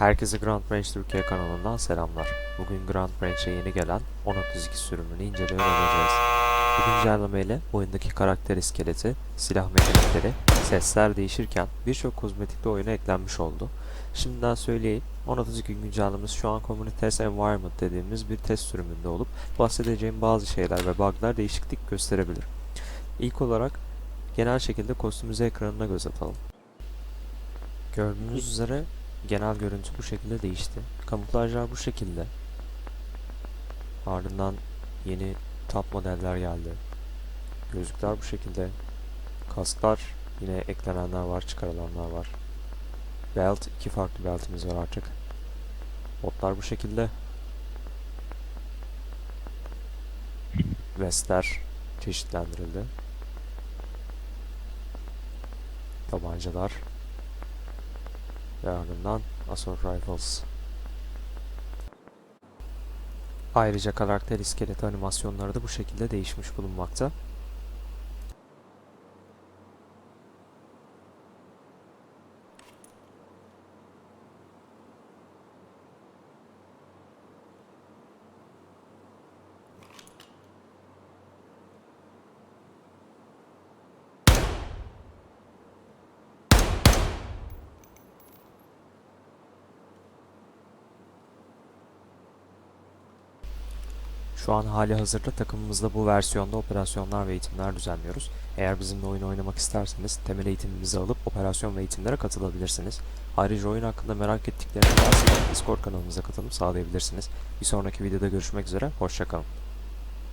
Herkese Grand Range Türkiye kanalından selamlar. Bugün Grand Range'e yeni gelen 1032 sürümünü inceliyor olacağız. Bu güncelleme ile oyundaki karakter iskeleti, silah mekanikleri, sesler değişirken birçok kozmetik de oyuna eklenmiş oldu. Şimdiden söyleyeyim, 1032 güncellemesi şu an Community Test Environment dediğimiz bir test sürümünde olup bahsedeceğim bazı şeyler ve bug'lar değişiklik gösterebilir. İlk olarak genel şekilde kostümüze ekranına göz atalım. Gördüğünüz üzere genel görüntü bu şekilde değişti. Kamuflajlar bu şekilde. Ardından yeni top modeller geldi. Gözlükler bu şekilde. Kasklar yine eklenenler var, çıkarılanlar var. Belt, iki farklı beltimiz var artık. Botlar bu şekilde. Vestler çeşitlendirildi. Tabancalar ve ardından Assault Rifles. Ayrıca karakter iskeleti animasyonları da bu şekilde değişmiş bulunmakta. Şu an hali hazırda takımımızda bu versiyonda operasyonlar ve eğitimler düzenliyoruz. Eğer bizimle oyun oynamak isterseniz temel eğitimimizi alıp operasyon ve eğitimlere katılabilirsiniz. Ayrıca oyun hakkında merak ettikleriniz varsa Discord kanalımıza katılıp sağlayabilirsiniz. Bir sonraki videoda görüşmek üzere, hoşçakalın.